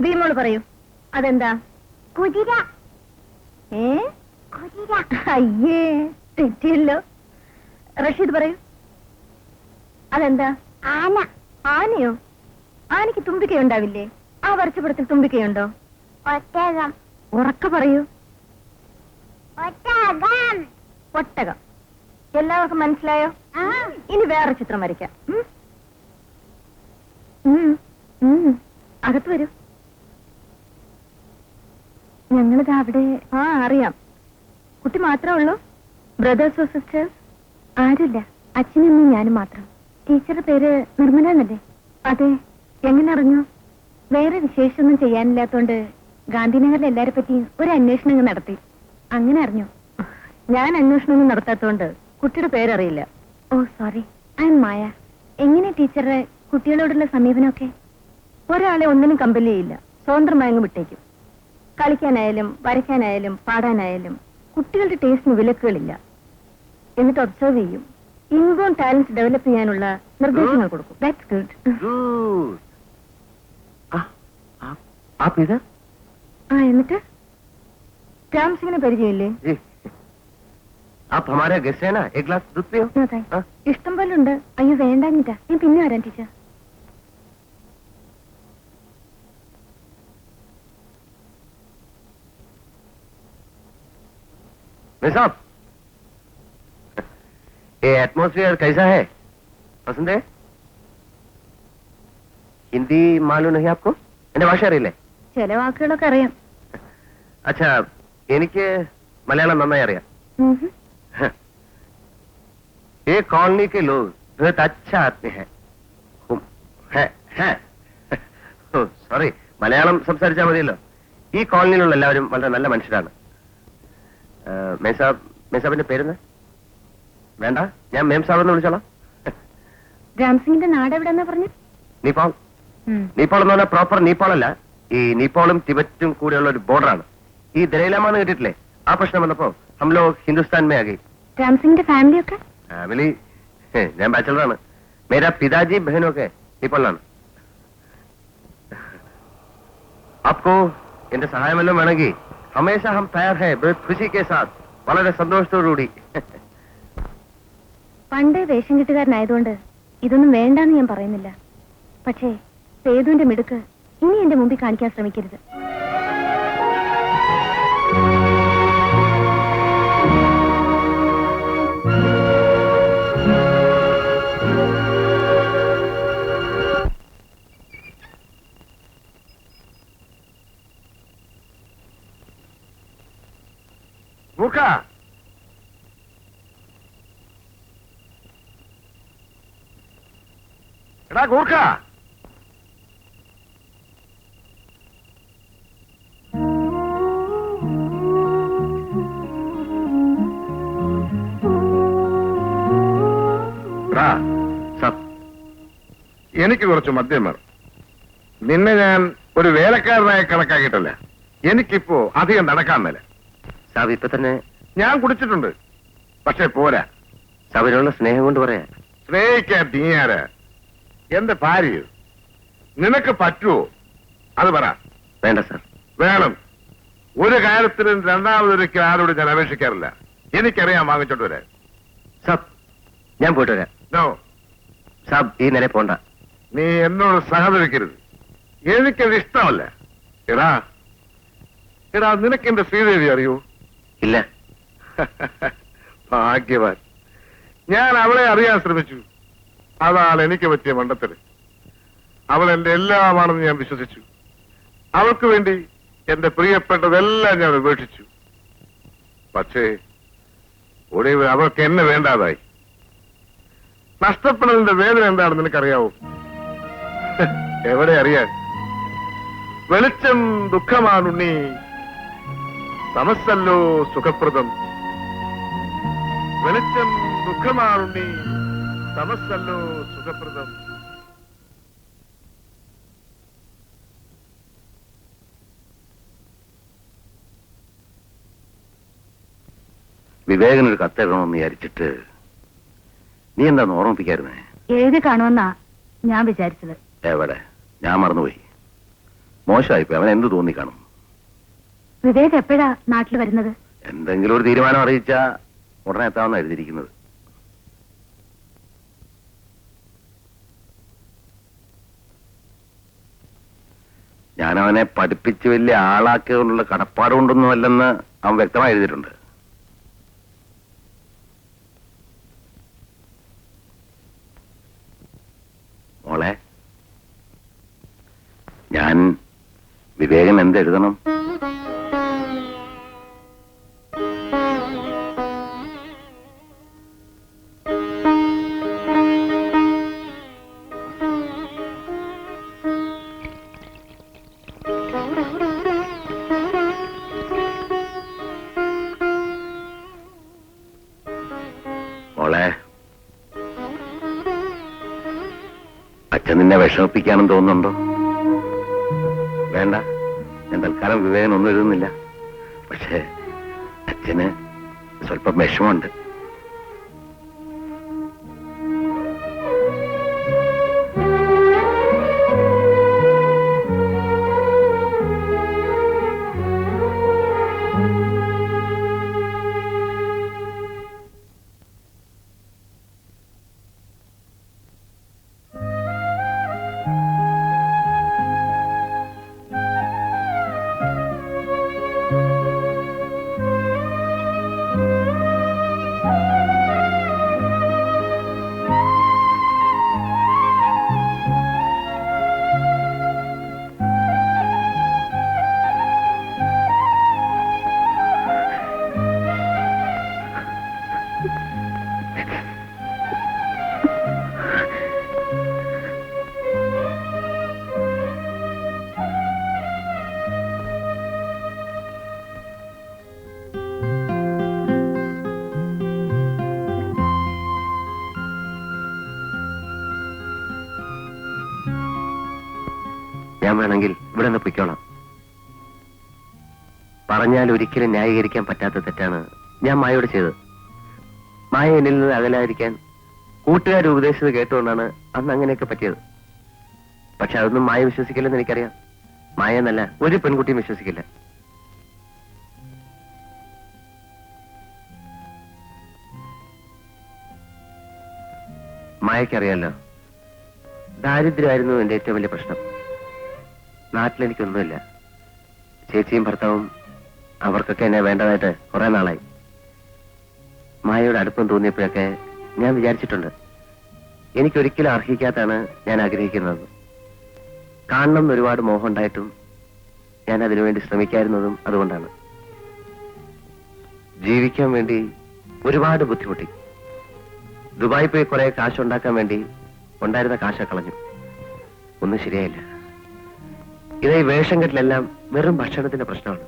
ഭീമോൾ പറയൂ. അതെന്താ? കുതിര. ഏ? കുതിര. അയ്യേ തെറ്റിയല്ലോ. റഷീദ് പറയൂ. അതെന്താ? ആന. ആനയോ? ആനയ്ക്ക് തുമ്പിക്കയുണ്ടാവില്ലേ ആ വർഷപ്പടത്തിൽ തുമ്പിക്കയുണ്ടോ ഒട്ടകം. ഉറക്ക പറയൂ. ഒട്ടകം. ഒട്ടകം. എല്ലാവർക്കും മനസ്സിലായോ? ഇനി വേറെ ചിത്രം വരയ്ക്കാം. അകത്ത് വരൂ. ഞങ്ങളിത് അവിടെ ആ അറിയാം. കുട്ടി മാത്രമേ ഉള്ളൂ? ബ്രദേഴ്സോ സിസ്റ്റേഴ്സ് ആരുമില്ല. അച്ഛനും ഞാനും മാത്രം. ടീച്ചറുടെ പേര് നിർമ്മല എന്നല്ലേ അതെ. എങ്ങനെ അറിഞ്ഞു വേറെ വിശേഷമൊന്നും ചെയ്യാനില്ലാത്തോണ്ട് ഗാന്ധിനഗറിലെ എല്ലാരെ പറ്റിയും ഒരു അന്വേഷണം അങ്ങ് നടത്തി. അങ്ങനെ അറിഞ്ഞു. ഞാൻ അന്വേഷണം നടത്താത്തോണ്ട് കുട്ടിയുടെ പേരറിയില്ല. Oh sorry. I'm Maya. എങ്ങനെ ടീച്ചറുടെ കുട്ടികളോടുള്ള സമീപനമൊക്കെ? ഒരാളെ ഒന്നിനും കമ്പൽ ചെയ്യില്ല സ്വതന്ത്രമായി അങ്ങ് വിട്ടേക്കും. കളിക്കാനായാലും വരയ്ക്കാനായാലും പാടാനായാലും കുട്ടികളുടെ ടേസ്റ്റിന് വിലക്കുകളില്ല എന്നിട്ട് ഒബ്സർവ് ചെയ്യും ഇൻബോൺ ടാലൻസ് ഡെവലപ്പ് ചെയ്യാനുള്ള നിർദ്ദേശങ്ങൾ കൊടുക്കും ദാറ്റ്സ് ഗുഡ് Good. Ah, आप आप इधर ആ എന്നിട്ട് രാം സിംഗിനെ പരിചയമില്ലേ जी आप हमारे गेस्ट है ना एक गिलास दूध पियो No, thanks. हाँ? ഇഷ്ടം പോലെ ഉണ്ട് അയ്യോ വേണ്ടാഞ്ഞിട്ടാ ഞാൻ പിന്നെ വരാം ടീച്ചർ भाई साहब ये एटमोसफियर कैसा है पसंद है हिंदी मालूम नहीं आपको എന്റെ ഭാഷ അറിയില്ലേ ചില വാക്കുകളൊക്കെ അറിയാം അച്ഛാ എനിക്ക് മലയാളം നന്നായി അറിയാം ഉം ഹും. ये कॉलोनी के लोग बहुत अच्छा आते हैं ഹും. ഹേ, ഹേ. ഓ, സോറി മലയാളം സംസാരിച്ചാൽ മതിയല്ലോ ഈ കോളനിയിലുള്ള എല്ലാവരും വളരെ നല്ല മനുഷ്യരാണ് ആ, മേസാബ് മേസാബിന്റെ പേരെന്ന് വേണ്ട ഞാൻ മേം സാബ് എന്ന് വിളിച്ചോളാം. രാംസിംഗിന്റെ നാട് എവിടെന്നാ പറഞ്ഞു നീപ്പാൾ നീപ്പാൾ എന്ന് പറഞ്ഞാൽ പ്രോപ്പർ നീപ്പാളല്ല. ഈ നീപ്പാളും ടിബറ്റും കൂടെയുള്ള ഒരു ബോർഡറാണ് ഈ ദലൈലാമാന്ന് കേട്ടിട്ടില്ലേ? ആ പ്രശ്നം വന്നപ്പോ ഹംലോ ഹിന്ദുസ്ഥാൻമേ ആകെ രാംസിംഗിന്റെ ഫാമിലി ഒക്കെ ഫാമിലി ഞാൻ ബാച്ചലറാണ് മേരാ പിതാജി ബഹനൊക്കെ നീപ്പാളിലാണ്. ആപ്കോ എന്റെ സഹായം വല്ലതും വേണമെങ്കിൽ. ഹമേശ ഹം തയ്യാർ ഹേ ബഹുത് ഖുഷി കെ സാത്ത് വളരെ സന്തോഷത്തോടുകൂടി. പണ്ടേ വേഷം കെട്ടുകാരനായതുകൊണ്ട് ഇതൊന്നും വേണ്ടാന്ന് ഞാൻ പറയുന്നില്ല. പക്ഷേ സേതുവിന്റെ മിടുക്ക് ഇനി എന്റെ മുമ്പിൽ കാണിക്കാൻ ശ്രമിക്കരുത്. മൂർഖ എടാ സത്. എനിക്ക് കുറച്ച് മദ്യം വേണം. നിന്നെ ഞാൻ ഒരു വേലക്കാരനായി കണക്കാക്കിയിട്ടല്ല. എനിക്കിപ്പോ അധികം നടക്കാൻ മേല. സാബ് ഇപ്പൊ തന്നെ ഞാൻ കുടിച്ചിട്ടുണ്ട്. പക്ഷെ പോരാ. സാബിനുള്ള സ്നേഹം കൊണ്ട് പറയാ. സ്നേഹിക്കാൻ നീയാര്? എന്റെ ഭാര്യ. നിനക്ക് പറ്റുമോ അത് പറ. വേണ്ട സാർ. വേണം. ഒരു കാര്യത്തിനും രണ്ടാമതൊരിക്കൽ ആരോട് ഞാൻ അപേക്ഷിക്കാറില്ല. എനിക്കറിയാം വാങ്ങിച്ചോണ്ട് വരാൻ. സാബ് ഞാൻ പോയിട്ട് വരാം. നോ. സാബ് ഈ നില പോണ്ട. നീ എന്നോട് സഹകരിക്കരുത്. എനിക്കത് ഇഷ്ടമല്ല എടാ. എടാ നിനക്ക് എന്റെ ശ്രീദേവി അറിയൂ? ഇല്ല. ഭാഗ്യവാൻ. ഞാൻ അവളെ അറിയാൻ ശ്രമിച്ചു. അതാണ് എനിക്ക് പറ്റിയ മണ്ടത്തര്. അവൾ എന്റെ എല്ലാമാണെന്ന് ഞാൻ വിശ്വസിച്ചു. അവൾക്ക് വേണ്ടി എന്റെ പ്രിയപ്പെട്ടതെല്ലാം ഞാൻ ഉപേക്ഷിച്ചു. പക്ഷേ ഒടുവിൽ അവൾക്ക് എന്നെ വേണ്ടാതായി. നഷ്ടപ്പെടുന്നതിന്റെ വേദന എന്താണെന്ന് നിനക്കറിയാവോ? എവിടെ അറിയാൻ? വെളിച്ചം ദുഃഖമാണുണ്ണി. തമസ്സല്ലോ സുഖപ്രദം. വെളിച്ചം ദുഃഖമാറുണ്ണി തമസ്സല്ലോ സുഖപ്രദം. വിവേകനൊരു കത്തെഴുതണമെന്ന് വിചാരിച്ചിട്ട് നീ എന്താന്ന് ഓർമ്മിപ്പിക്കായിരുന്നേ? എഴുതി കാണുമെന്നാ ഞാൻ വിചാരിച്ചത്. എവിടെ? ഞാൻ മറന്നുപോയി. മോശമായിപ്പോയി. അവൻ എന്ത് തോന്നി കാണും? വിവേക് എപ്പോഴാ നാട്ടിൽ വരുന്നത്? എന്തെങ്കിലും ഒരു തീരുമാനം അറിയിച്ചാ ഉടനെ എത്താമെന്ന് എഴുതിയിരിക്കുന്നത്. ഞാൻ അവനെ പഠിപ്പിച്ച് വലിയ ആളാക്കിയതുകൊണ്ടുള്ള കടപ്പാടുകൊണ്ടൊന്നുമല്ലെന്ന് അവൻ വ്യക്തമായി എഴുതിയിട്ടുണ്ട്. നിന്നെ വിഷമിപ്പിക്കാനും തോന്നുന്നുണ്ടോ? വേണ്ട. ഞാൻ തൽക്കാലം വിവേകനൊന്നും എഴുതുന്നില്ല. പക്ഷേ അച്ഛന് സ്വല്പം വിഷമമുണ്ട്. ഞാൻ വേണമെങ്കിൽ ഇവിടെ നിന്ന് പൊയ്ക്കോളാം. പറഞ്ഞാൽ ഒരിക്കലും ന്യായീകരിക്കാൻ പറ്റാത്ത തെറ്റാണ് ഞാൻ മായയോട് ചെയ്തത്. മായ എന്നിൽ നിന്ന് അകലായിരിക്കാൻ കൂട്ടുകാർ ഉപദേശിച്ചത് കേട്ടുകൊണ്ടാണ് അന്ന് അങ്ങനെയൊക്കെ പറ്റിയത്. പക്ഷെ അതൊന്നും മായ വിശ്വസിക്കില്ലെന്ന് എനിക്കറിയാം. മായ എന്നല്ല ഒരു പെൺകുട്ടിയും വിശ്വസിക്കില്ല. മായക്കറിയാലോ ദാരിദ്ര്യമായിരുന്നു എന്റെ ഏറ്റവും വലിയ പ്രശ്നം. നാട്ടിലെനിക്കൊന്നുമില്ല. ചേച്ചിയും ഭർത്താവും അവർക്കൊക്കെ എന്നെ വേണ്ടതായിട്ട് കുറെ നാളായി. മായയുടെ അടുപ്പം തോന്നിയപ്പോഴൊക്കെ ഞാൻ വിചാരിച്ചിട്ടുണ്ട്. എനിക്കൊരിക്കലും അർഹിക്കാത്താണ് ഞാൻ ആഗ്രഹിക്കുന്നത്. കാണണം എന്ന് ഒരുപാട് മോഹം ഉണ്ടായിട്ടും ഞാൻ അതിനുവേണ്ടി ശ്രമിക്കായിരുന്നതും അതുകൊണ്ടാണ്. ജീവിക്കാൻ വേണ്ടി ഒരുപാട് ബുദ്ധിമുട്ടി. ദുബായി പോയി കുറെ കാശുണ്ടാക്കാൻ വേണ്ടി ഉണ്ടായിരുന്ന കാശ കളഞ്ഞു. ഒന്നും ശരിയായില്ല. ഇത് ഈ വേഷം കെട്ടിലെല്ലാം വെറും ഭക്ഷണത്തിന്റെ പ്രശ്നമാണ്.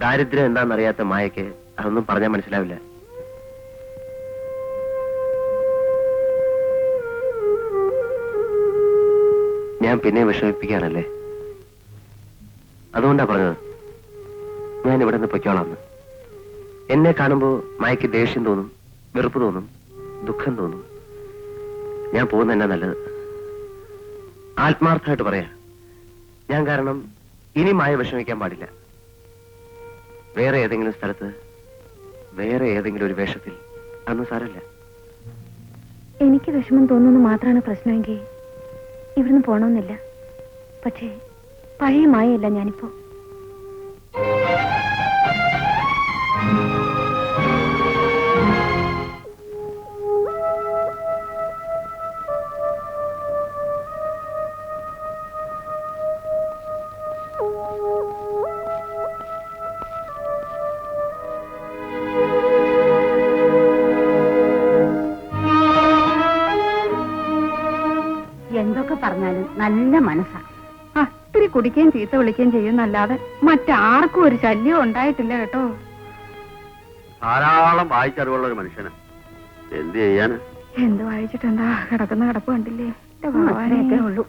ദാരിദ്ര്യം എന്താണെന്നറിയാത്ത മായക്ക് അതൊന്നും പറഞ്ഞാൽ മനസ്സിലാവില്ല. ഞാൻ പിന്നെ വിഷമിപ്പിക്കാനല്ലേ അതുകൊണ്ടാ പറഞ്ഞത്. ഞാൻ ഇവിടെ നിന്ന് പൊയ്ക്കോളാന്ന് എന്നെ. കാണുമ്പോൾ മായക്ക് ദേഷ്യം തോന്നും വെറുപ്പ് തോന്നും ദുഃഖം തോന്നും. ഞാൻ പോകുന്ന എന്നാ നല്ലത്. ആത്മാർത്ഥമായിട്ട് പറയാ. ഞാൻ കാരണം ഇനി മായ വിഷമിക്കാൻ പാടില്ല. വേറെ ഏതെങ്കിലും സ്ഥലത്ത് വേറെ ഏതെങ്കിലും ഒരു വേഷത്തിൽ അന്ന് സാരല്ല എനിക്ക് വിഷമം തോന്നുന്നു മാത്രമാണ് പ്രശ്നമെങ്കിൽ ഇവിടുന്ന് പോണമെന്നില്ല പക്ഷേ പഴയ മായയല്ല ഞാനിപ്പോ. പറഞ്ഞാലും നല്ല മനസ്സാണ് അത്തിരി കുടിക്കുകയും ചീത്ത വിളിക്കുകയും ചെയ്യുന്നല്ലാതെ മറ്റാർക്കും ഒരു ശല്യം ഉണ്ടായിട്ടില്ല കേട്ടോ. ധാരാളം വായിച്ചറിവുള്ള ഒരു മനുഷ്യന്. എന്ത് ചെയ്യാന്? എന്ത് വായിച്ചിട്ടെന്താ കിടക്കുന്ന കിടപ്പ് കണ്ടില്ലേ? ഭഗവാനേ. ഉള്ളൂ.